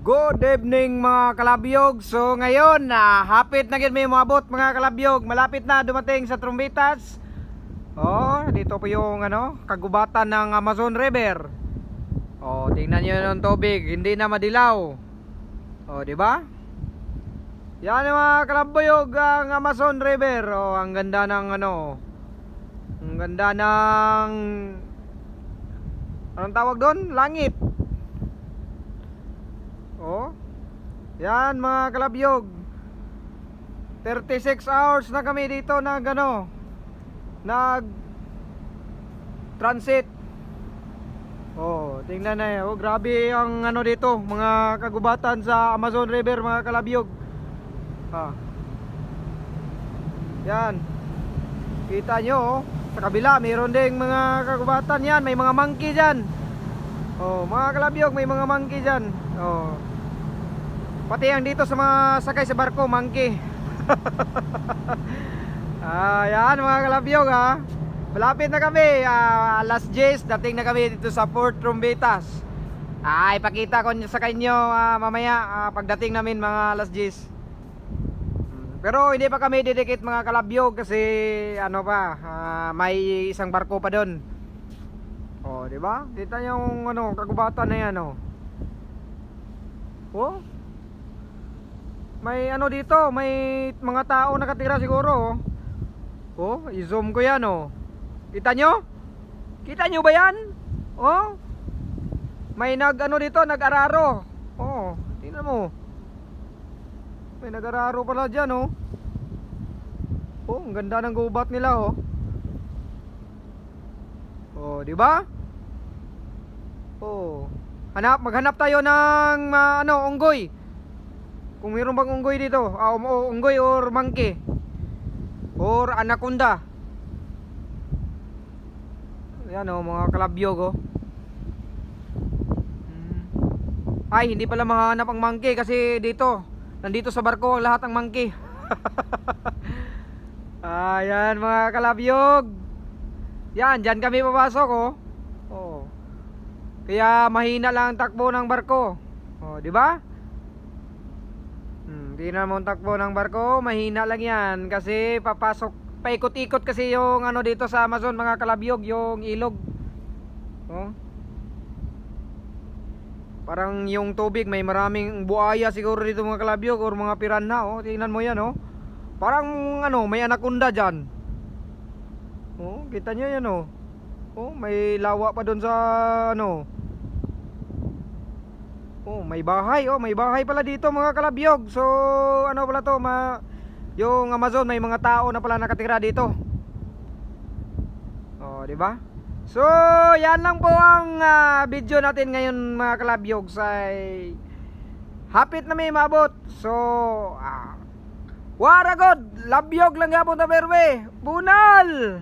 Good evening mga kalabyog. So ngayon, na hapit na gid may moabot mga kalabyog. Malapit na dumating sa Trombitas. Oh, dito po yung ano, kagubatan ng Amazon River. Oh, tingnan niyo yung tubig, hindi na madilaw. Oh, di ba? Yan mga kalabyog ang Amazon River. Oh, ang ganda ng ano. Ang ganda ng Anong tawag doon? Langit. Oh. Yan mga kalabyog. 36 hours na kami dito nag ano nag transit. Oh, tingnan na eh. Oh, grabe ang ano dito, mga kagubatan sa Amazon River, mga kalabyog. Ah. Yan. Kita nyo, oh. Sa kabila, mayroon ding mga kagubatan yan. May mga monkey dyan. Oh, mga kalabyog, may mga monkey dyan. Oh. Pati ang dito sa mga sakay sa barko, monkey. ah, yan mga kalabyog ha. Malapit na kami. Ah, alas 10, dating na kami dito sa Port Trombetas. Ah, ipakita ko sa kanyo ah, mamaya ah, pagdating namin mga alas 10. Mm, Pero hindi pa kami didikit mga kalabyog kasi ano pa, ah, may isang barko pa doon. Oh, di ba? Kita yung ano, kagubatan na yan, oh. Oh. May ano dito, may mga tao nakatira siguro, oh. Oh, i-zoom ko yan, oh. Kita nyo? Kita nyo ba yan? Oh. May nag ano dito, nag-araro. Oh, tingnan mo. May nag-araro pala dyan, oh. Oh, ang ganda ng gubat nila, oh. Oh, di ba? Oh. Hanap, maghanap tayo ng ah, ano, unggoy. Kung mayroon bang unggoy dito, oh, unggoy or monkey. Or anaconda. Yan oh, mga kalabyog oh. Hmm. Ay, hindi pala mahanap ang monkey kasi dito, nandito sa barko ang lahat ng monkey. Ayan mga kalabyog. Yan, dyan kami papasok oh. Oh. Kaya mahina lang ang takbo ng barko. Oh, di ba? Di na mo ang takbo ng barko, mahina lang 'yan kasi papasok paikot-ikot kasi yung ano dito sa Amazon mga kalabyog, yung ilog. Oh. Parang yung tubig may maraming buaya siguro dito mga kalabyog or mga piranha oh. Tingnan mo 'yan oh. Parang ano, may anaconda diyan. Oh, kita niyo 'yan oh. Oh, may lawa pa doon sa ano. Oh, may bahay. Oh, may bahay pala dito mga kalabyog. So, ano pala to, ma yung Amazon may mga tao na pala nakatira dito. Oh, di ba? So, yan lang po ang ah, video natin ngayon mga kalabyog sa hapit na may mabot. So, ah, Waragod, labyog lang gapon ta berwe. Bunal.